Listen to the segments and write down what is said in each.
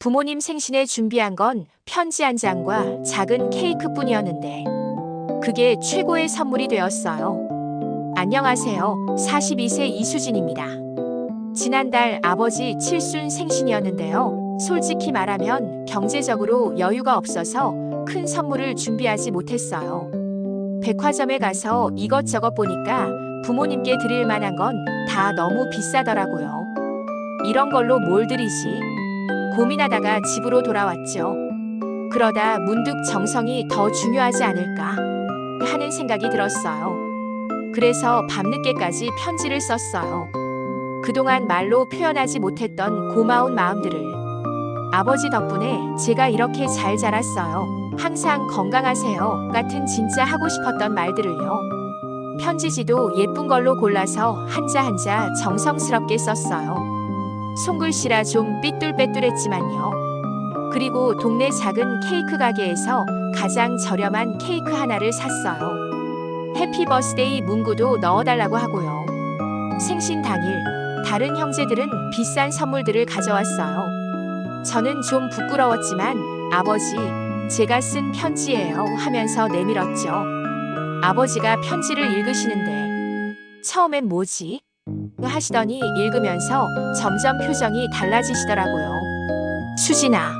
부모님 생신에 준비한 건 편지 한 장과 작은 케이크뿐이었는데 그게 최고의 선물이 되었어요. 안녕하세요. 42세 이수진입니다. 지난달 아버지 칠순 생신이었는데요. 솔직히 말하면 경제적으로 여유가 없어서 큰 선물을 준비하지 못했어요. 백화점에 가서 이것저것 보니까 부모님께 드릴 만한 건 다 너무 비싸더라고요. 이런 걸로 뭘 드리지? 고민하다가 집으로 돌아왔죠. 그러다 문득 정성이 더 중요하지 않을까 하는 생각이 들었어요. 그래서 밤늦게까지 편지를 썼어요. 그동안 말로 표현하지 못했던 고마운 마음들을 아버지 덕분에 제가 이렇게 잘 자랐어요. 항상 건강하세요. 같은 진짜 하고 싶었던 말들을요. 편지지도 예쁜 걸로 골라서 한자 한자 정성스럽게 썼어요. 손글씨라 좀 삐뚤빼뚤했지만요. 그리고 동네 작은 케이크 가게에서 가장 저렴한 케이크 하나를 샀어요. 해피 버스데이 문구도 넣어달라고 하고요. 생신 당일 다른 형제들은 비싼 선물들을 가져왔어요. 저는 좀 부끄러웠지만 아버지 제가 쓴 편지예요 하면서 내밀었죠. 아버지가 편지를 읽으시는데 처음엔 뭐지? 하시더니 읽으면서 점점 표정이 달라지시더라고요. 수진아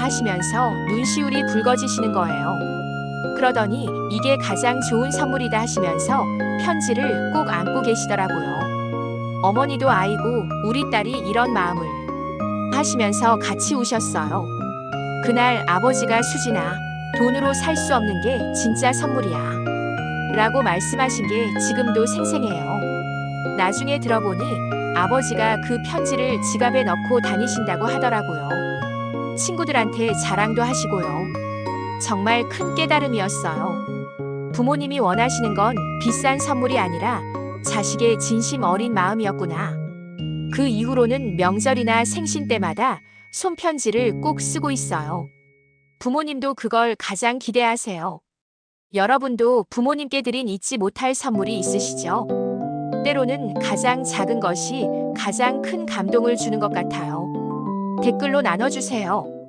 하시면서 눈시울이 붉어지시는 거예요. 그러더니 이게 가장 좋은 선물이다 하시면서 편지를 꼭 안고 계시더라고요. 어머니도 아이고 우리 딸이 이런 마음을 하시면서 같이 우셨어요. 그날 아버지가 수진아 돈으로 살 수 없는 게 진짜 선물이야. 라고 말씀하신 게 지금도 생생해요. 나중에 들어보니 아버지가 그 편지를 지갑에 넣고 다니신다고 하더라고요. 친구들한테 자랑도 하시고요. 정말 큰 깨달음이었어요. 부모님이 원하시는 건 비싼 선물이 아니라 자식의 진심 어린 마음이었구나. 그 이후로는 명절이나 생신 때마다 손편지를 꼭 쓰고 있어요. 부모님도 그걸 가장 기대하세요. 여러분도 부모님께 드린 잊지 못할 선물이 있으시죠? 때로는 가장 작은 것이 가장 큰 감동을 주는 것 같아요. 댓글로 나눠주세요.